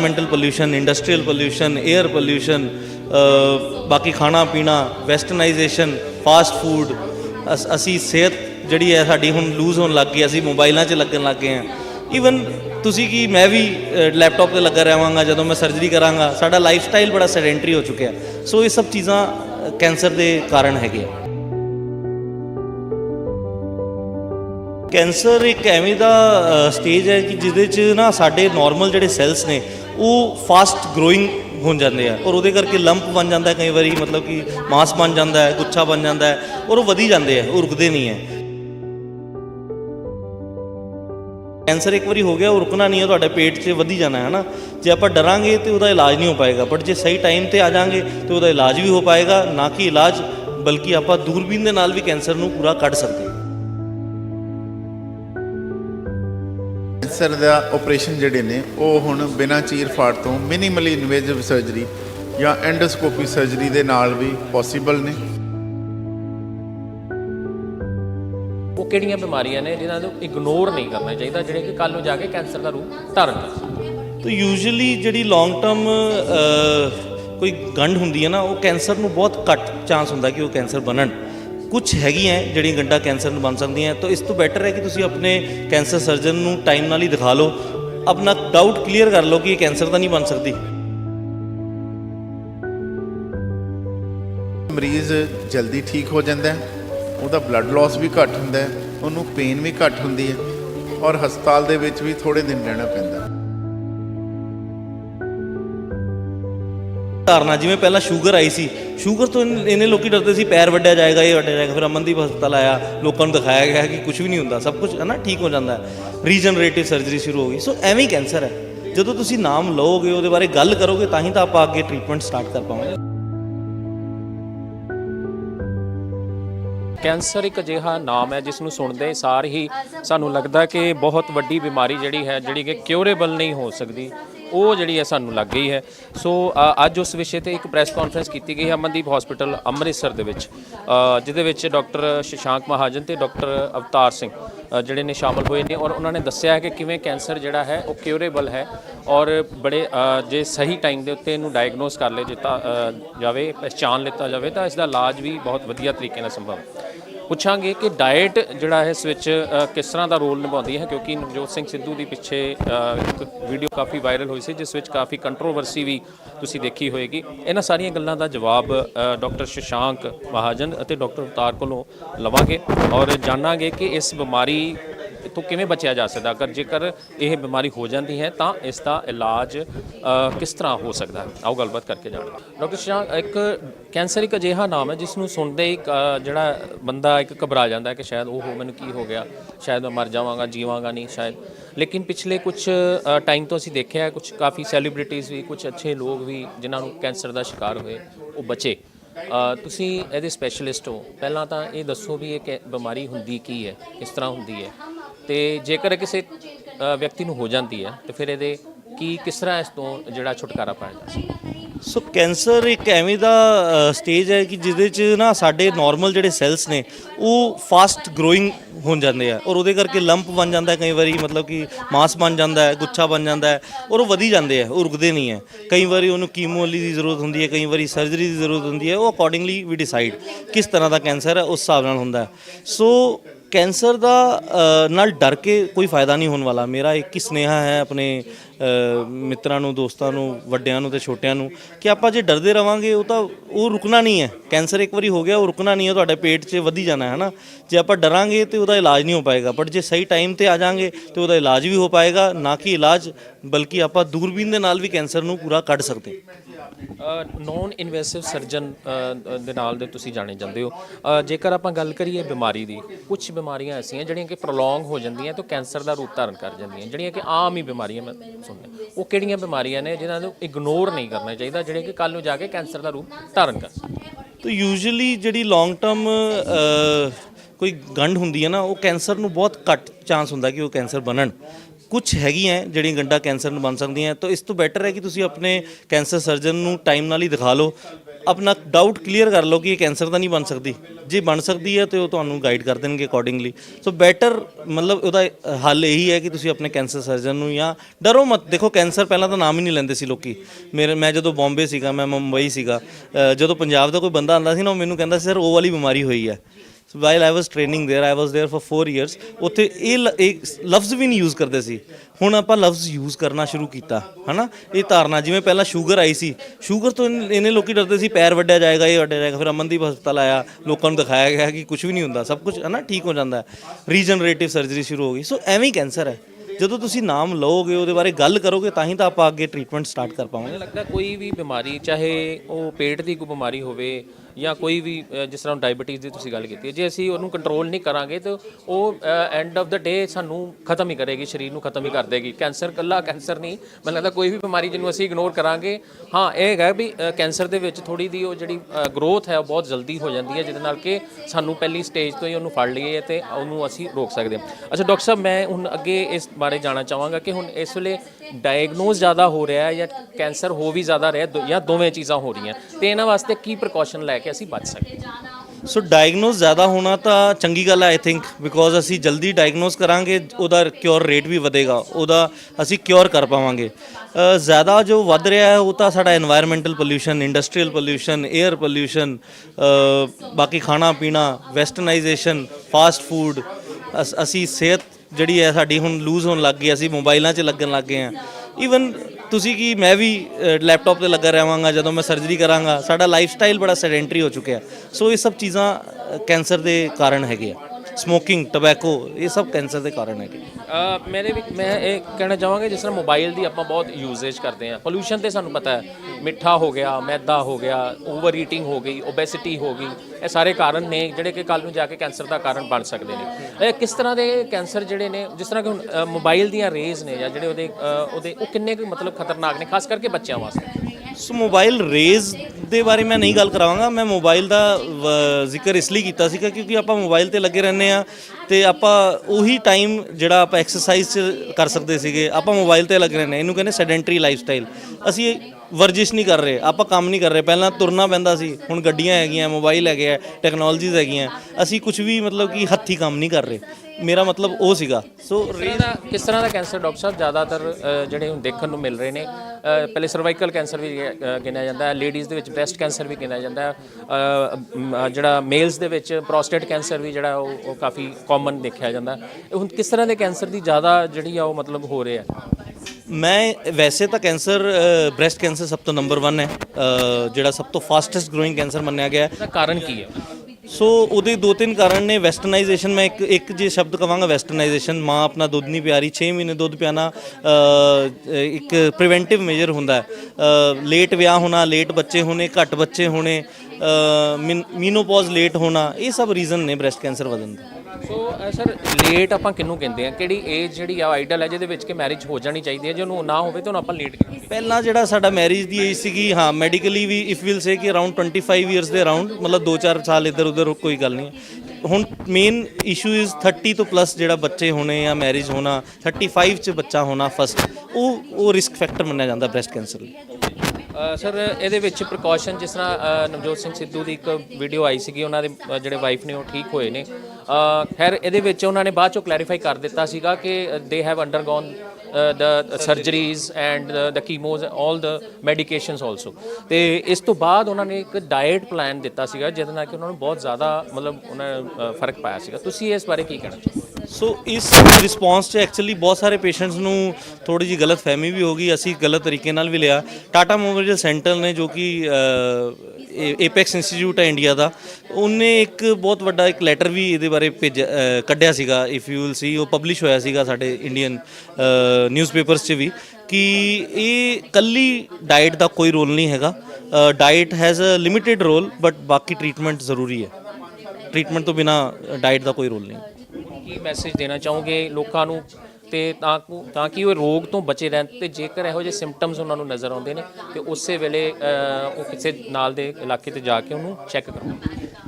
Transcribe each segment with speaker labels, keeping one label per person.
Speaker 1: Mental pollution industrial pollution air pollution ਬਾਕੀ ਖਾਣਾ ਪੀਣਾ ਵੈਸਟਰਨਾਈਜੇਸ਼ਨ ਫਾਸਟ ਫੂਡ ਅਸੀਂ ਸਿਹਤ ਜਿਹੜੀ ਹੈ ਸਾਡੀ ਹੁਣ ਲੂਜ਼ ਹੋਣ ਲੱਗ ਗਈ ਅਸੀਂ ਮੋਬਾਈਲਾਂ 'ਚ ਲੱਗਣ ਲੱਗ ਗਏ ਹਾਂ। ਈਵਨ ਤੁਸੀਂ ਕੀ, ਮੈਂ ਵੀ ਲੈਪਟਾਪ ਤੇ ਲੱਗਾ ਰਹਾਂਗਾ, ਜਦੋਂ ਮੈਂ ਸਰਜਰੀ ਕਰਾਂਗਾ, ਸਾਡਾ ਲਾਈਫ ਸਟਾਈਲ ਬੜਾ ਸੈਡੈਂਟਰੀ ਹੋ ਚੁੱਕਿਆ ਸੋ ਇਹ ਸਭ ਚੀਜ਼ਾਂ ਕੈਂਸਰ ਦੇ ਕਾਰਨ ਹੈਗੇ ਆ ਕੈਂਸਰ ਇੱਕ ਐਵੇਂ ਦਾ ਸਟੇਜ ਹੈ ਕਿ ਜਿਹਦੇ 'ਚ ਨਾ ਸਾਡੇ ਨਾਰਮਲ ਜਿਹੜੇ ਸੈਲਸ ਨੇ ਉਹ ਫਾਸਟ ਗਰੋਇੰਗ ਹੋ ਜਾਂਦੇ ਆ। ਔਰ ਉਹਦੇ ਕਰਕੇ ਲੰਪ ਬਣ ਜਾਂਦਾ ਕਈ ਵਾਰੀ, ਮਤਲਬ ਕਿ ਮਾਸ ਬਣ ਜਾਂਦਾ ਹੈ, ਗੁੱਛਾ ਬਣ ਜਾਂਦਾ ਹੈ, ਔਰ ਉਹ ਵਧੀ ਜਾਂਦੇ ਆ, ਉਹ ਰੁਕਦੇ ਨਹੀਂ ਹੈ। ਕੈਂਸਰ ਇੱਕ ਵਾਰੀ ਹੋ ਗਿਆ, ਉਹ ਰੁਕਣਾ ਨਹੀਂ ਹੈ, ਤੁਹਾਡੇ ਪੇਟ 'ਚ ਵਧੀ ਜਾਣਾ ਹੈ ਨਾ। ਜੇ ਆਪਾਂ ਡਰਾਂਗੇ ਤੇ ਉਹਦਾ ਇਲਾਜ ਨਹੀਂ ਹੋ ਪਾਏਗਾ ਬਟ ਜੇ ਸਹੀ ਟਾਈਮ ਤੇ ਆ ਜਾਾਂਗੇ ਤੇ ਉਹਦਾ ਇਲਾਜ ਵੀ ਹੋ ਪਾਏਗਾ, ਨਾ ਕਿ ਇਲਾਜ, ਬਲਕਿ ਆਪਾਂ ਦੂਰਬੀਨ ਦੇ ਨਾਲ ਵੀ ਕੈਂਸਰ ਨੂੰ ਪੂਰਾ ਕੱਢ ਸਕਦੇ
Speaker 2: ਕੈਂਸਰ ਦਾ ਆਪਰੇਸ਼ਨ ਜਿਹੜੇ ਨੇ ਉਹ ਹੁਣ ਬਿਨਾਂ ਚੀਰ ਫਾੜ ਤੋਂ ਮਿਨੀਮਲੀ ਇਨਵੇਸਿਵ ਸਰਜਰੀ ਜਾਂ ਐਂਡੋਸਕੋਪੀ ਸਰਜਰੀ ਦੇ ਨਾਲ ਵੀ ਪੋਸੀਬਲ ਨੇ।
Speaker 3: ਉਹ ਕਿਹੜੀਆਂ ਬਿਮਾਰੀਆਂ ਨੇ ਜਿਨ੍ਹਾਂ ਨੂੰ ਇਗਨੋਰ ਨਹੀਂ ਕਰਨਾ ਚਾਹੀਦਾ ਜਿਹੜੇ ਕਿ ਕੱਲ ਨੂੰ ਜਾ ਕੇ ਕੈਂਸਰ ਦਾ ਰੂਪ ਧਾਰਨ
Speaker 1: ਤੋ ਯੂਜੂਅਲੀ ਜਿਹੜੀ ਲੌਂਗ ਟਰਮ ਕੋਈ ਗੰਢ ਹੁੰਦੀ ਹੈ ਨਾ ਉਹ ਕੈਂਸਰ ਨੂੰ ਬਹੁਤ ਘੱਟ ਚਾਂਸ ਹੁੰਦਾ ਕਿ ਉਹ ਕੈਂਸਰ ਬਣਨ। ਕੁਝ ਹੈਗੀਆਂ ਜਿਹੜੀਆਂ ਗੰਢਾਂ ਕੈਂਸਰ ਨੂੰ ਬਣ ਸਕਦੀਆਂ, ਤਾਂ ਇਸ ਤੋਂ ਬੈਟਰ ਹੈ ਕਿ ਤੁਸੀਂ ਆਪਣੇ ਕੈਂਸਰ ਸਰਜਨ ਨੂੰ ਟਾਈਮ ਨਾਲ ਹੀ ਦਿਖਾ ਲਓ। ਆਪਣਾ ਡਾਊਟ ਕਲੀਅਰ ਕਰ ਲਓ ਕਿ ਇਹ ਕੈਂਸਰ ਤਾਂ ਨਹੀਂ ਬਣ ਸਕਦੀ।
Speaker 2: ਮਰੀਜ਼ ਜਲਦੀ ਠੀਕ ਹੋ ਜਾਂਦਾ ਹੈ, ਉਹਦਾ ਬਲੱਡ ਲਾਸ ਵੀ ਘੱਟ ਹੁੰਦਾ ਹੈ, ਉਹਨੂੰ ਪੇਨ ਵੀ ਘੱਟ ਹੁੰਦੀ ਹੈ, ਔਰ ਹਸਪਤਾਲ ਦੇ ਵਿੱਚ ਵੀ ਥੋੜੇ ਦਿਨ ਰਹਿਣਾ ਪੈਂਦਾ
Speaker 1: ਧਾਰਨਾ, ਜਿਵੇਂ ਪਹਿਲਾਂ ਸ਼ੂਗਰ ਆਈ ਸੀ, ਸ਼ੂਗਰ ਤੋਂ ਇੰਨ- ਲੋਕੀ ਡਰਦੇ ਸੀ, ਪੈਰ ਵੱਢਿਆ ਜਾਏਗਾ, ਇਹ ਵੱਢਿਆ ਜਾਏਗਾ, ਫਿਰ ਅਮਨਦੀਪ ਹਸਪਤਾਲ ਆਇਆ, ਲੋਕਾਂ ਨੂੰ ਦਿਖਾਇਆ ਗਿਆ ਕਿ ਕੁਝ ਵੀ ਨਹੀਂ ਹੁੰਦਾ, ਸਭ ਕੁਝ ਹੈ ਨਾ ਠੀਕ ਹੋ ਜਾਂਦਾ ਹੈ। ਰੀਜਨਰੇਟਿਵ ਸਰਜਰੀ ਸ਼ੁਰੂ ਹੋ ਗਈ। ਸੋ ਐਵੇਂ ਹੀ ਕੈਂਸਰ ਹੈ। ਜਦੋਂ ਤੁਸੀਂ ਨਾਮ ਲਓਗੇ, ਉਹਦੇ ਬਾਰੇ ਗੱਲ ਕਰੋਗੇ, ਤਾਂ ਹੀ ਤਾਂ ਆਪਾਂ ਅੱਗੇ ਟ੍ਰੀਟਮੈਂਟ ਸਟਾਰਟ ਕਰ ਪਾਵਾਂਗੇ।
Speaker 3: ਕੈਂਸਰ ਇੱਕ ਅਜਿਹਾ ਨਾਮ ਹੈ, ਜਿਸ ਨੂੰ ਸੁਣਦੇ ਸਾਰ ਹੀ ਸਾਨੂੰ ਲੱਗਦਾ ਕਿ ਬਹੁਤ ਵੱਡੀ ਬਿਮਾਰੀ ਜਿਹੜੀ ਹੈ, ਜਿਹੜੀ ਕਿ ਕਿਉਰੇਬਲ ਨਹੀਂ ਹੋ ਸਕਦੀ। ਉਹ ਜਿਹੜੀ ਹੈ ਸਾਨੂੰ ਲੱਗ ਗਈ ਹੈ। ਸੋ ਅ, ਅੱਜ ਉਸ ਵਿਸ਼ੇ ਤੇ ਇੱਕ ਪ੍ਰੈਸ ਕਾਨਫਰੰਸ ਕੀਤੀ ਗਈ ਹੈ ਅਮਨਦੀਪ ਹਸਪੀਟਲ ਅੰਮ੍ਰਿਤਸਰ ਦੇ ਵਿੱਚ ਅ, ਜਿਹਦੇ ਵਿੱਚ ਡਾਕਟਰ ਸ਼ਸ਼ਾਂਕ ਮਹਾਜਨ ਤੇ ਡਾਕਟਰ ਅਵਤਾਰ ਸਿੰਘ ਅ, ਜਿਹੜੇ ਨੇ ਸ਼ਾਮਲ ਹੋਏ ਨੇ ਔਰ ਉਹਨਾਂ ਨੇ ਦੱਸਿਆ ਹੈ ਕਿ ਕਿਵੇਂ ਕੈਂਸਰ ਜਿਹੜਾ ਹੈ ਉਹ ਕਿਉਰੇਬਲ ਹੈ ਔਰ ਬੜੇ ਅ, ਜੇ ਸਹੀ ਟਾਈਮ ਦੇ ਉੱਤੇ ਇਹਨੂੰ ਡਾਇਗਨੋਸ ਕਰ ਲਿਆ ਜਿੱਤਾ ਜਾਵੇ ਪਛਾਣ ਲਿੱਤਾ ਜਾਵੇ ਤਾਂ ਇਸ ਦਾ ਇਲਾਜ ਵੀ ਬਹੁਤ ਵਧੀਆ ਤਰੀਕੇ ਨਾਲ ਸੰਭਵ ਹੈ। ਪੁੱਛਾਂਗੇ ਕਿ ਡਾਈਟ ਜਿਹੜਾ ਹੈ ਇਸ ਵਿੱਚ ਕਿਸ ਤਰ੍ਹਾਂ ਦਾ ਰੋਲ ਨਿਭਾਉਂਦੀ ਹੈ ਕਿਉਂਕਿ ਨਵਜੋਤ ਸਿੰਘ ਸਿੱਧੂ ਦੀ ਪਿੱਛੇ ਇੱਕ ਵੀਡੀਓ ਕਾਫੀ ਵਾਇਰਲ ਹੋਈ ਸੀ ਜਿਸ ਵਿੱਚ ਕਾਫੀ ਕੰਟਰੋਵਰਸੀ ਵੀ ਤੁਸੀਂ ਦੇਖੀ ਹੋਏਗੀ। ਇਹਨਾਂ ਸਾਰੀਆਂ ਗੱਲਾਂ ਦਾ ਜਵਾਬ ਅ, ਡਾਕਟਰ ਸ਼ਸ਼ਾਂਕ ਮਹਾਜਨ ਅਤੇ ਡਾਕਟਰ ਅਵਤਾਰ ਕੋਲੋਂ ਲਵਾਂਗੇ ਔਰ ਜਾਣਾਂਗੇ ਕਿ ਇਸ ਬਿਮਾਰੀ ਤੋਂ ਕਿਵੇਂ ਬਚਿਆ ਜਾ ਸਕਦਾ? ਅਗਰ ਜੇਕਰ ਇਹ ਬਿਮਾਰੀ ਹੋ ਜਾਂਦੀ ਹੈ ਤਾਂ ਇਸ ਦਾ ਇਲਾਜ ਕਿਸ ਤਰ੍ਹਾਂ ਹੋ ਸਕਦਾ? ਹੈ ਆਓ ਗੱਲਬਾਤ ਕਰਕੇ ਜਾਣਦੇ ਹਾਂ। ਡਾਕਟਰ ਸ਼ਾਹ ਇੱਕ ਕੈਂਸਰ ਇੱਕ ਅਜਿਹਾ ਨਾਮ ਹੈ ਜਿਸ ਨੂੰ ਸੁਣਦੇ ਹੀ ਅ, ਜਿਹੜਾ ਬੰਦਾ ਇੱਕ ਘਬਰਾ ਜਾਂਦਾ ਹੈ ਕਿ ਸ਼ਾਇਦ ਉਹ ਮੈਨੂੰ ਕੀ ਹੋ ਗਿਆ? ਸ਼ਾਇਦ ਮੈਂ ਮਰ ਜਾਵਾਂਗਾ ਜੀਵਾਂਗਾ ਨਹੀਂ ਸ਼ਾਇਦ। ਲੇਕਿਨ ਪਿਛਲੇ ਕੁਝ ਟਾਈਮ ਤੋਂ ਅਸੀਂ ਦੇਖਿਆ ਹੈ ਕੁਝ ਕਾਫੀ ਸੈਲੀਬ੍ਰਿਟੀਜ਼ ਵੀ ਕੁਝ ਅੱਛੇ ਲੋਕ ਵੀ ਜਿਨ੍ਹਾਂ ਨੂੰ ਕੈਂਸਰ ਦਾ ਸ਼ਿਕਾਰ ਹੋਏ ਉਹ ਬਚੇ। ਅ, ਤੁਸੀਂ ਇਹਦੇ ਸਪੈਸ਼ਲਿਸਟ ਹੋ। ਪਹਿਲਾਂ ਤਾਂ ਇਹ ਦੱਸੋ ਵੀ ਇਹ ਕੈ- ਬਿਮਾਰੀ ਹੁੰਦੀ ਕੀ ਹੈ? ਕਿਸ ਤਰ੍ਹਾਂ ਹੁੰਦੀ ਹੈ? ਤੇ ਜੇਕਰ ਕਿਸੇ ਵਿਅਕਤੀ ਨੂੰ ਹੋ ਜਾਂਦੀ ਹੈ, ਤੇ ਫਿਰ ਇਹਦੇ ਕੀ, ਕਿਸ ਤਰ੍ਹਾਂ ਇਸ ਤੋਂ ਜਿਹੜਾ ਛੁਟਕਾਰਾ ਪਾਇਆ ਜਾ ਸਕਦਾ?
Speaker 1: ਸੋ ਕੈਂਸਰ ਇੱਕ ਐਵੇਂ ਦਾ ਸਟੇਜ ਹੈ ਕਿ ਜਿਹਦੇ 'ਚ ਨਾ ਸਾਡੇ ਨਾਰਮਲ ਜਿਹੜੇ ਸੈਲਸ ਨੇ, ਉਹ ਫਾਸਟ ਗਰੋਇੰਗ ਹੋ ਜਾਂਦੇ ਆ ਔਰ ਉਹਦੇ ਕਰਕੇ ਲੰਪ ਬਣ ਜਾਂਦਾ ਹੈ ਕਈ ਵਾਰੀ, ਮਤਲਬ ਕਿ ਮਾਸ ਬਣ ਜਾਂਦਾ ਹੈ, ਗੁੱਛਾ ਬਣ ਜਾਂਦਾ ਹੈ ਔਰ ਉਹ ਵਧੀ ਜਾਂਦੇ ਆ, ਉਹ ਰੁਕਦੇ ਨਹੀਂ ਹੈ। ਕਈ ਵਾਰੀ ਉਹਨੂੰ ਕੀਮੋਲੀ ਦੀ ਜ਼ਰੂਰਤ ਹੁੰਦੀ ਹੈ, ਕਈ ਵਾਰੀ ਸਰਜਰੀ ਦੀ ਜ਼ਰੂਰਤ ਹੁੰਦੀ ਹੈ, ਉਹ ਅਕੋਰਡਿੰਗਲੀ ਵੀ ਡਿਸਾਈਡ ਕਿਸ ਤਰ੍ਹਾਂ ਦਾ ਕੈਂਸਰ ਹੈ, ਉਸ ਹਿਸਾਬ ਨਾਲ ਹੁੰਦਾ ਸੋ ਕੈਂਸਰ ਦਾ ਨਾਲ ਡਰ ਕੇ ਕੋਈ ਫਾਇਦਾ ਨਹੀਂ ਹੋਣ ਵਾਲਾ। ਮੇਰਾ ਇੱਕ ਹੀ ਸੁਨੇਹਾ ਹੈ ਆਪਣੇ ਮਿੱਤਰਾਂ ਨੂੰ, ਦੋਸਤਾਂ ਨੂੰ, ਵੱਡਿਆਂ ਨੂੰ ਤੇ ਛੋਟਿਆਂ ਨੂੰ ਕਿ ਆਪਾਂ ਜੇ ਡਰਦੇ ਰਵਾਂਗੇ, ਉਹ ਤਾਂ ਉਹ ਰੁਕਣਾ ਨਹੀਂ ਹੈ। ਕੈਂਸਰ ਇੱਕ ਵਾਰੀ ਹੋ ਗਿਆ, ਉਹ ਰੁਕਣਾ ਨਹੀਂ ਹੈ ਤੁਹਾਡੇ ਪੇਟ 'ਚ ਵਧੀ ਜਾਣਾ ਹੈ ਨਾ ਜੇ ਆਪਾਂ ਡਰਾਂਗੇ ਤੇ ਉਹਦਾ ਇਲਾਜ ਨਹੀਂ ਹੋ ਪਾਏਗਾ ਬਟ ਜੇ ਸਹੀ ਟਾਈਮ ਤੇ ਆ ਜਾਾਂਗੇ ਤੇ ਉਹਦਾ ਇਲਾਜ ਵੀ ਹੋ ਪਾਏਗਾ, ਨਾ ਕਿ ਇਲਾਜ, ਬਲਕਿ ਆਪਾਂ ਦੂਰਬੀਨ ਦੇ ਨਾਲ ਵੀ ਕੈਂਸਰ ਨੂੰ ਪੂਰਾ ਕੱਢ ਸਕਦੇ ਹਾਂ।
Speaker 3: ਨੌਨ ਇਨਵੇਸਿਵ ਸਰਜਨ ਦੇ ਨਾਲ ਦੇ ਤੁਸੀਂ ਜਾਣੇ ਜਾਂਦੇ ਹੋ। ਜੇਕਰ ਆਪਾਂ ਗੱਲ ਕਰੀਏ ਬਿਮਾਰੀ ਦੀ ਕੁਝ ਬਿਮਾਰੀਆਂ ਐਸੀਆਂ ਜਿਹੜੀਆਂ ਕਿ ਪ੍ਰੋਲੋਂਗ ਹੋ ਜਾਂਦੀਆਂ ਤਾਂ ਕੈਂਸਰ ਦਾ ਰੂਪ ਧਾਰਨ ਕਰ ਜਾਂਦੀਆਂ। ਜਿਹੜੀਆਂ ਕਿ ਆਮ ਹੀ ਬਿਮਾਰੀਆਂ ਮੈਂ ਸੁਣਿਆ ਉਹ ਕਿਹੜੀਆਂ ਬਿਮਾਰੀਆਂ ਨੇ ਜਿਨ੍ਹਾਂ ਨੂੰ ਇਗਨੋਰ ਨਹੀਂ ਕਰਨਾ ਚਾਹੀਦਾ, ਜਿਹੜੀਆਂ ਕਿ ਕੱਲ ਨੂੰ ਜਾ ਕੇ ਕੈਂਸਰ ਦਾ ਰੂਪ ਧਾਰਨ ਕਰ ਸਕਦੀਆਂ
Speaker 1: ਤੋ ਯੂਜੂਅਲੀ ਜਿਹੜੀ ਲੌਂਗ ਟਰਮ ਕੋਈ ਗੰਢ ਹੁੰਦੀ ਹੈ ਨਾ, ਉਹ ਕੈਂਸਰ ਨੂੰ ਬਹੁਤ ਘੱਟ ਚਾਂਸ ਹੁੰਦਾ ਕਿ ਉਹ ਕੈਂਸਰ ਬਣਨ। ਕੁਝ ਹੈਗੀਆਂ ਜਿਹੜੀਆਂ ਗੰਢਾਂ ਕੈਂਸਰ ਨੂੰ ਬਣ ਸਕਦੀਆਂ। ਤਾਂ ਇਸ ਤੋਂ ਬੈਟਰ ਹੈ ਕਿ ਤੁਸੀਂ ਆਪਣੇ ਕੈਂਸਰ ਸਰਜਨ ਨੂੰ ਟਾਈਮ ਨਾਲ ਹੀ ਦਿਖਾ ਲਓ। ਆਪਣਾ ਡਾਊਟ ਕਲੀਅਰ ਕਰ ਲਓ ਕਿ ਇਹ ਕੈਂਸਰ ਤਾਂ ਨਹੀਂ ਬਣ ਸਕਦੀ। ਜੇ ਬਣ ਸਕਦੀ ਹੈ ਤੇ ਉਹ ਤੁਹਾਨੂੰ ਗਾਈਡ ਕਰ ਦੇਣਗੇ ਅਕੋਰਡਿੰਗਲੀ ਸੋ ਬੈਟਰ ਮਤਲਬ ਉਹਦਾ ਹੱਲ ਇਹੀ ਹੈ ਕਿ ਤੁਸੀਂ ਆਪਣੇ ਕੈਂਸਰ ਸਰਜਨ ਨੂੰ ਜਾਂ ਡਰੋ ਮਤ। ਦੇਖੋ ਕੈਂਸਰ ਪਹਿਲਾਂ ਤਾਂ ਨਾਮ ਹੀ ਨਹੀਂ ਲੈਂਦੇ ਸੀ ਲੋਕੀ। ਮੇਰੇ, ਮੈਂ ਜਦੋਂ ਬੰਬੇ ਸੀਗਾ, ਮੈਂ ਮੁੰਬਈ ਸੀਗਾ ਜਦੋਂ ਪੰਜਾਬ ਦਾ ਕੋਈ ਬੰਦਾ ਆਂਦਾ ਸੀ ਨਾ, ਉਹ ਮੈਨੂੰ ਕਹਿੰਦਾ ਸੀ ਸਰ ਉਹ ਵਾਲੀ ਬਿਮਾਰੀ ਹੋਈ ਹੈ। While I was training there I was there for 4 years ਉੱਥੇ ਇਹ ਲ- ਇਹ ਲਫ਼ਜ਼ ਵੀ ਨਹੀਂ ਯੂਜ਼ ਕਰਦੇ ਸੀ। ਹੁਣ ਆਪਾਂ ਲਫ਼ਜ਼ ਯੂਜ਼ ਕਰਨਾ ਸ਼ੁਰੂ ਕੀਤਾ, ਹਨਾ? ਇਹ ਧਾਰਨਾ, ਜਿਵੇਂ ਪਹਿਲਾਂ ਸ਼ੂਗਰ ਆਈ ਸੀ, ਸ਼ੂਗਰ ਤੋਂ ਇਨ- ਇੰਨੇ ਲੋਕੀ ਡਰਦੇ ਸੀ, ਪੈਰ ਵੱਡਿਆ ਜਾਏਗਾ, ਇਹ ਵੱਡਿਆ ਜਾਏਗਾ, ਫਿਰ ਅਮਨਦੀਪ ਹਸਪਤਾਲ ਆਇਆ, ਲੋਕਾਂ ਨੂੰ ਦਿਖਾਇਆ ਗਿਆ ਕਿ ਕੁਝ ਵੀ ਨਹੀਂ ਹੁੰਦਾ, ਸਭ ਕੁਝ ਹਨਾ? ਠੀਕ ਹੋ ਜਾਂਦਾ। ਰੀਜਨਰੇਟਿਵ ਸਰਜਰੀ ਸ਼ੁਰੂ ਹੋ ਗਈ। ਸੋ ਐਵੇਂ ਹੀ ਕੈਂਸਰ ਹੈ। ਜਦੋਂ ਤੁਸੀਂ ਨਾਮ ਲਓਗੇ, ਉਹਦੇ ਬਾਰੇ ਗੱਲ ਕਰੋਗੇ, ਤਾਂ ਹੀ ਤਾਂ ਆਪਾਂ ਅੱਗੇ ਟ੍ਰੀਟਮੈਂਟ ਸਟਾਰਟ ਕਰ ਪਾਵਾਂਗੇ।
Speaker 3: ਲੱਗਦਾ ਕੋਈ ਵੀ ਬਿਮਾਰੀ, ਚਾਹੇ ਉਹ ਪੇਟ ਦੀ ਕੋਈ ਬਿਮਾਰੀ ਹੋਵੇ ਜਾਂ ਕੋਈ ਵੀ ਜਿਸ ਤਰ੍ਹਾਂ ਡਾਇਬੀਟੀਜ਼ ਦੀ ਤੁਸੀਂ ਗੱਲ ਕੀਤੀ ਹੈ, ਜੇ ਅਸੀਂ ਉਹਨੂੰ ਕੰਟਰੋਲ ਨਹੀਂ ਕਰਾਂਗੇ ਤਾਂ ਉਹ ਐਂਡ ਆਫ ਦਾ ਡੇ ਸਾਨੂੰ ਖਤਮ ਹੀ ਕਰੇਗੀ, ਸਰੀਰ ਨੂੰ ਖਤਮ ਹੀ ਕਰ ਦੇਗੀ। ਕੈਂਸਰ ਕੱਲਾ ਕੈਂਸਰ ਨਹੀਂ, ਮੈਨੂੰ ਲੱਗਦਾ ਕੋਈ ਵੀ ਬਿਮਾਰੀ ਜਿਹਨੂੰ ਅਸੀਂ ਇਗਨੋਰ ਕਰਾਂਗੇ। ਹਾਂ, ਇਹ ਹੈਗਾ ਵੀ ਕੈਂਸਰ ਦੇ ਵਿੱਚ ਥੋੜੀ ਦੀ ਉਹ ਜਿਹੜੀ ਗਰੋਥ ਹੈ, ਉਹ ਬਹੁਤ ਜਲਦੀ ਹੋ ਜਾਂਦੀ ਹੈ, ਜਿਹਦੇ ਨਾਲ ਕਿ ਸਾਨੂੰ ਪਹਿਲੀ ਸਟੇਜ ਤੋਂ ਹੀ ਉਹਨੂੰ ਫੜ ਲਈਏ ਤੇ ਉਹਨੂੰ ਅਸੀਂ ਰੋਕ ਸਕਦੇ ਹਾਂ। ਅੱਛਾ ਡਾਕਟਰ ਸਾਹਿਬ, ਮੈਂ ਹੁਣ ਅੱਗੇ ਇਸ ਬਾਰੇ ਜਾਣਾ ਚਾਹਾਂਗਾ ਕਿ ਹੁਣ ਇਸ ਵੇਲੇ ਡਾਇਗਨੋਸ ਜ਼ਿਆਦਾ ਹੋ ਰਿਹਾ ਹੈ ਜਾਂ ਕੈਂਸਰ ਹੋ ਵੀ ਜ਼ਿਆਦਾ ਰਿਹਾ ਜਾਂ ਦੋਵੇਂ ਚੀਜ਼ਾਂ ਹੋ ਰਹੀਆਂ। ਤੇ ਇਹਨਾਂ ਵਾਸਤੇ ਕੀ ਪ੍ਰੀਕਾਸ਼ਨ ਲੈ ਕੇ ਅਸੀਂ ਬਚ ਸਕਦੇ
Speaker 1: ਸੋ ਡਾਇਗਨੋਸ ਜ਼ਿਆਦਾ ਹੋਣਾ ਤਾਂ ਚੰਗੀ ਗੱਲ ਹੈ ਆਈ ਥਿੰਕ ਬਿਕੋਜ਼ ਅਸੀਂ ਜਲਦੀ ਡਾਇਗਨੋਸ ਕਰਾਂਗੇ, ਉਹਦਾ ਕਿਉਰ ਰੇਟ ਵੀ ਵਧੇਗਾ, ਉਹਦਾ ਅਸੀਂ ਕਿਉਰ ਕਰ ਪਾਵਾਂਗੇ। ਜ਼ਿਆਦਾ ਜੋ ਵੱਧ ਰਿਹਾ ਹੈ, ਉਹ ਤਾਂ ਸਾਡਾ environmental pollution industrial pollution air pollution ਬਾਕੀ ਖਾਣਾ ਪੀਣਾ ਵੈਸਟਰਨਾਈਜੇਸ਼ਨ ਫਾਸਟ ਫੂਡ ਅਸੀਂ ਸਿਹਤ ਜਿਹੜੀ ਹੈ ਸਾਡੀ ਹੁਣ ਲੂਜ਼ ਹੋਣ ਲੱਗ ਗਈ ਅਸੀਂ ਮੋਬਾਈਲਾਂ 'ਚ ਲੱਗਣ ਲੱਗ ਗਏ ਹਾਂ ਈਵਨ ਤੁਸੀਂ ਕੀ, ਮੈਂ ਵੀ ਲੈਪਟਾਪ ਤੇ ਲੱਗਾ ਰਹਾਂਗਾ, ਜਦੋਂ ਮੈਂ ਸਰਜਰੀ ਕਰਾਂਗਾ, ਸਾਡਾ ਲਾਈਫ ਸਟਾਈਲ ਬੜਾ ਸੈਡੈਂਟਰੀ ਹੋ ਚੁੱਕਿਆ। ਸੋ ਇਹ ਸਭ ਚੀਜ਼ਾਂ ਕੈਂਸਰ ਦੇ ਕਾਰਨ ਹੈਗੇ ਆ। ਸਮੋਕਿੰਗ ਟobacco ਇਹ ਸਭ ਕੈਂਸਰ ਦੇ ਕਾਰਨ ਹੈਗੇ
Speaker 3: ਅ, ਮੇਰੇ ਵੀ ਮੈਂ ਇਹ ਕਹਿਣਾ ਚਾਹਾਂਗਾ ਜਿਸ ਤਰ੍ਹਾਂ ਮੋਬਾਈਲ ਦੀ ਆਪਾਂ ਬਹੁਤ ਯੂਜ਼ੇਜ ਕਰਦੇ ਹਾਂ। ਪੋਲੂਸ਼ਨ ਤੇ ਸਾਨੂੰ ਪਤਾ ਹੈ। ਮਿੱਠਾ ਹੋ ਗਿਆ ਮੈਦਾ ਹੋ ਗਿਆ ਓਵਰ ਈਟਿੰਗ ਹੋ ਗਈ ਓਬੈਸਿਟੀ ਹੋ ਗਈ ਇਹ ਸਾਰੇ ਕਾਰਨ ਨੇ ਜਿਹੜੇ ਕਿ ਕੱਲ ਨੂੰ ਜਾ ਕੇ ਕੈਂਸਰ ਦਾ ਕਾਰਨ ਬਣ ਸਕਦੇ ਨੇ। ਇਹ ਕਿਸ ਤਰ੍ਹਾਂ ਦੇ ਕੈਂਸਰ ਜਿਹੜੇ ਨੇ ਜਿਸ ਤਰ੍ਹਾਂ ਕਿ ਹੁਣ ਅ, ਮੋਬਾਈਲ ਦੀਆਂ ਰੇਜ਼ ਨੇ ਜਾਂ ਜਿਹੜੇ ਉਹਦੇ ਅ, ਉਹਦੇ ਉਹ ਕਿੰਨੇ ਕੁ ਮਤਲਬ ਖਤਰਨਾਕ ਨੇ ਖਾਸ ਕਰਕੇ ਬੱਚਿਆਂ ਵਾਸਤੇ?
Speaker 1: ਸੋ ਮੋਬਾਈਲ ਰੇਜ਼ ਦੇ ਬਾਰੇ ਮੈਂ ਨਹੀਂ ਗੱਲ ਕਰਾਵਾਂਗਾ। ਮੈਂ ਮੋਬਾਈਲ ਦਾ, ਵ- ਜ਼ਿਕਰ ਇਸ ਲਈ ਕੀਤਾ ਸੀਗਾ ਕਿਉਂਕਿ ਆਪਾਂ ਮੋਬਾਈਲ ਤੇ ਲੱਗੇ ਰਹਿੰਦੇ ਆ ਤੇ ਆਪਾਂ ਉਹੀ ਟਾਈਮ ਜਿਹੜਾ ਆਪਾਂ ਐਕਸਰਸਾਈਜ਼ ਚ ਕਰ ਸਕਦੇ ਸੀਗੇ। ਆਪਾਂ ਮੋਬਾਈਲ ਤੇ ਲੱਗੇ ਰਹਿੰਦੇ ਹਾਂ। ਇਹਨੂੰ ਕਹਿੰਦੇ ਸੈਡੈਂਟਰੀ ਲਾਈਫ ਸਟਾਈਲ ਅਸੀਂ ਵਰਜਿਸ਼ ਨਹੀਂ ਕਰ ਰਹੇ ਆਪਾਂ ਕੰਮ ਨਹੀਂ ਕਰ ਰਹੇ। ਪਹਿਲਾਂ ਤੁਰਨਾ ਪੈਂਦਾ ਸੀ ਹੁਣ ਗੱਡੀਆਂ ਹੈਗੀਆਂ ਮੋਬਾਈਲ ਹੈਗੇ ਆ ਟੈਕਨੋਲੋਜੀਜ਼ ਹੈਗੀਆਂ। ਅਸੀਂ ਕੁਝ ਵੀ ਮਤਲਬ ਕਿ ਹੱਥੀ ਕੰਮ ਨਹੀਂ ਕਰ ਰਹੇ। ਮੇਰਾ ਮਤਲਬ ਉਹ ਸੀਗਾ। ਸੋ
Speaker 3: ਰੇ ਦਾ ਕਿਸ ਤਰ੍ਹਾਂ ਦਾ ਕੈਂਸਰ ਡਾਕਟਰ ਸਾਹਿਬ ਜ਼ਿਆਦਾਤਰ ਅ, ਜਿਹੜੇ ਹੁਣ ਦੇਖਣ ਨੂੰ ਮਿਲ ਰਹੇ ਨੇ? ਅ, ਪਹਿਲੇ ਸਰਵਾਈਕਲ ਕੈਂਸਰ ਵੀ ਅ, ਗਿਣਿਆ ਜਾਂਦਾ ਹੈ। ਲੇਡੀਜ਼ ਦੇ ਵਿੱਚ ਬ੍ਰੈਸਟ ਕੈਂਸਰ ਵੀ ਗਿਣਿਆ ਜਾਂਦਾ ਹੈ। ਅ, ਮ, ਜਿਹੜਾ ਮੇਲਸ ਦੇ ਵਿੱਚ ਪ੍ਰੋਸਟੇਟ ਕੈਂਸਰ ਵੀ ਜਿਹੜਾ ਉਹ ਉਹ ਕਾਫੀ ਕਾਮਨ ਦੇਖਿਆ ਜਾਂਦਾ ਹੈ। ਇਹ ਹੁਣ ਕਿਸ ਤਰ੍ਹਾਂ ਦੇ ਕੈਂਸਰ ਦੀ ਜ਼ਿਆਦਾ ਜਿਹੜੀ ਆ ਉਹ ਮਤਲਬ ਹੋ ਰਹੇ ਰਿਹਾ
Speaker 1: ਮੈਂ ਵੈਸੇ ਤਾਂ ਕੈਂਸਰ ਬ੍ਰੈਸਟ ਕੈਂਸਰ ਸਭ ਤੋਂ ਨੰਬਰ 1 ਹੈ। ਜਿਹੜਾ ਸਭ ਤੋਂ ਫਾਸਟੈਸਟ ਗਰੋਇੰਗ ਕੈਂਸਰ ਮੰਨਿਆ ਗਿਆ ਹੈ।
Speaker 3: ਕਾਰਨ ਕੀ ਹੈ?
Speaker 1: ਸੋ ਉਹਦੇ ਦੋ ਤਿੰਨ ਕਾਰਨ ਨੇ। ਵੈਸਟਰਨਾਈਜੇਸ਼ਨ ਮੈਂ ਇੱਕ ਇੱਕ ਜੇ ਸ਼ਬਦ ਕਵਾਂਗਾ ਵੈਸਟਰਨਾਈਜੇਸ਼ਨ ਮਾਂ ਆਪਣਾ ਦੁੱਧ ਨਹੀਂ ਪਿਆਰੀ 6 ਮਹੀਨੇ ਦੁੱਧ ਪਿਆਣਾ ਇੱਕ ਪ੍ਰੀਵੈਂਟਿਵ ਮੇਜਰ ਹੁੰਦਾ ਹੈ। ਲੇਟ ਵਿਆਹ ਹੋਣਾ ਲੇਟ ਬੱਚੇ ਹੋਣੇ ਘੱਟ ਬੱਚੇ ਹੋਣੇ ਮੀਨੋਪੌਜ਼ ਲੇਟ ਹੋਣਾ ਇਹ ਸਭ ਰੀਜ਼ਨ ਨੇ ਬ੍ਰੈਸਟ ਕੈਂਸਰ ਵਧਣ ਦੇ।
Speaker 3: ਸੋ ਸਰ ਲੇਟ ਆਪਾਂ ਕਿਹਨੂੰ ਕਹਿੰਦੇ ਆ? ਕਿਹੜੀ ਏਜ ਜਿਹੜੀ ਆ ਆਈਡਲ ਹੈ ਜਿਹਦੇ ਵਿੱਚ ਕਿ ਮੈਰਿਜ ਹੋ ਜਾਣੀ ਚਾਹੀਦੀ ਹੈ ਜੇ ਉਹਨੂੰ ਨਾ ਹੋਵੇ, ਤਾਂ ਉਹਨੂੰ ਆਪਾਂ ਲੇਟ ਕਰਾਂਗੇ
Speaker 1: ਪਹਿਲਾਂ ਜਿਹੜਾ ਸਾਡਾ ਮੈਰਿਜ ਦੀ ਏਜ ਸੀਗੀ, ਹਾਂ ਮੈਡੀਕਲੀ ਵੀ ਇਫ ਵਿਲ ਸੇ ਕਿ ਅਰਾਊਂਡ 25 ਇਅਰਸ ਦੇ ਅਰਾਊਂਡ ਮਤਲਬ 2-4 ਸਾਲ ਇੱਧਰ ਉੱਧਰ ਕੋਈ ਗੱਲ ਨਹੀਂ। ਹੁਣ ਮੇਨ ਇਸ਼ੂ ਇਜ਼ 30 ਤੋਂ ਪਲੱਸ ਜਿਹੜਾ ਬੱਚੇ ਹੋਣੇ ਜਾਂ ਮੈਰਿਜ ਹੋਣਾ 35 ਚ ਬੱਚਾ ਹੋਣਾ ਫਸਟ ਉਹ ਉਹ ਰਿਸਕ ਫੈਕਟਰ ਮੰਨਿਆ ਜਾਂਦਾ ਬ੍ਰੈਸਟ ਕੈਂਸਰ ਲਈ
Speaker 3: ਸਰ, ਇਹਦੇ ਵਿੱਚ ਪ੍ਰੀਕਾਸ਼ਨ ਜਿਸ ਤਰ੍ਹਾਂ ਨਵਜੋਤ ਸਿੰਘ ਸਿੱਧੂ ਦੀ ਇੱਕ ਵੀਡੀਓ ਆਈ ਸੀਗੀ, ਉਹਨਾਂ ਦੇ ਜਿਹੜੇ ਵਾਈਫ ਨੇ ਉਹ ਠੀਕ ਹੋਏ ਨੇ। ਖੈਰ, ਇਹਦੇ ਵਿੱਚ ਉਹਨਾਂ ਨੇ ਬਾਅਦ ਚੋਂ ਕਲੈਰੀਫਾਈ ਕਰ ਦਿੱਤਾ ਸੀਗਾ ਕਿ they have undergone the surgeries and the chemos all the medications also ਤੇ ਇਸ ਤੋਂ ਬਾਅਦ ਉਹਨਾਂ ਨੇ ਇੱਕ ਡਾਈਟ ਪਲਾਨ ਦਿੱਤਾ ਸੀਗਾ, ਜਿਹਦੇ ਨਾਲ ਕਿ ਉਹਨਾਂ ਨੂੰ ਬਹੁਤ ਜ਼ਿਆਦਾ, ਮਤਲਬ, ਉਹਨਾਂ ਫ਼ਰਕ ਪਾਇਆ ਸੀਗਾ। ਤੁਸੀਂ ਇਸ ਬਾਰੇ ਕੀ ਕਹਿਣਾ ਚਾਹੋਗੇ?
Speaker 1: ਸੋ ਇਸ ਰਿਸਪੌਂਸ 'ਚ ਐਕਚੁਅਲੀ ਬਹੁਤ ਸਾਰੇ ਪੇਸ਼ੈਂਟਸ ਨੂੰ ਥੋੜੀ ਜੀ ਗਲਤ ਫਹਿਮੀ ਵੀ ਹੋ ਗਈ, ਅਸੀਂ ਗਲਤ ਤਰੀਕੇ ਨਾਲ ਵੀ ਲਿਆ। ਟਾਟਾ ਮੈਮੋਰੀਅਲ ਸੈਂਟਰ ਨੇ ਜੋ ਕਿ ਏਪੈਕਸ ਇੰਸਟੀਚਿਊਟ ਹੈ ਇੰਡੀਆ ਦਾ, ਉਹਨੇ ਇੱਕ ਬਹੁਤ ਵੱਡਾ ਇੱਕ ਲੈਟਰ ਵੀ ਇਹਦੇ ਬਾਰੇ ਭੇਜ ਕੱਢਿਆ ਸੀਗਾ ਇਫ ਯੂ ਵਿਲ ਸੀ ਉਹ ਪਬਲਿਸ਼ ਹੋਇਆ ਸੀਗਾ ਸਾਡੇ ਇੰਡੀਅਨ ਨਿਊਜ਼ਪੇਪਰਸ 'ਚ ਵੀ, ਕਿ ਇਹ ਕੱਲੀ ਡਾਈਟ ਦਾ ਕੋਈ ਰੋਲ ਨਹੀਂ ਹੈਗਾ। Diet has a limited role but ਬਾਕੀ ਟ੍ਰੀਟਮੈਂਟ ਜ਼ਰੂਰੀ ਹੈ। ਟ੍ਰੀਟਮੈਂਟ ਤੋਂ ਬਿਨਾ ਡਾਈਟ ਦਾ ਕੋਈ ਰੋਲ ਨਹੀਂ।
Speaker 3: ਕੀ ਮੈਸੇਜ ਦੇਣਾ ਚਾਹੋਗੇ ਲੋਕਾਂ ਨੂੰ? ਤੇ ਤਾਂ ਕੁ- ਤਾਂ ਕਿ ਉਹ ਰੋਗ ਤੋਂ ਬਚੇ ਰਹਿਣ ਤੇ ਜੇਕਰ ਇਹੋ ਜਿਹੇ ਸਿੰਪਟਮਸ ਉਹਨਾਂ ਨੂੰ ਨਜ਼ਰ ਆਉਂਦੇ ਨੇ ਤੇ ਉਸੇ ਵੇਲੇ ਅਹ, ਉਹ ਕਿਸੇ ਨਾਲ ਦੇ ਇਲਾਕੇ ਤੇ ਜਾ ਕੇ ਉਹਨੂੰ ਚੈੱਕ ਕਰਵਾਉਣ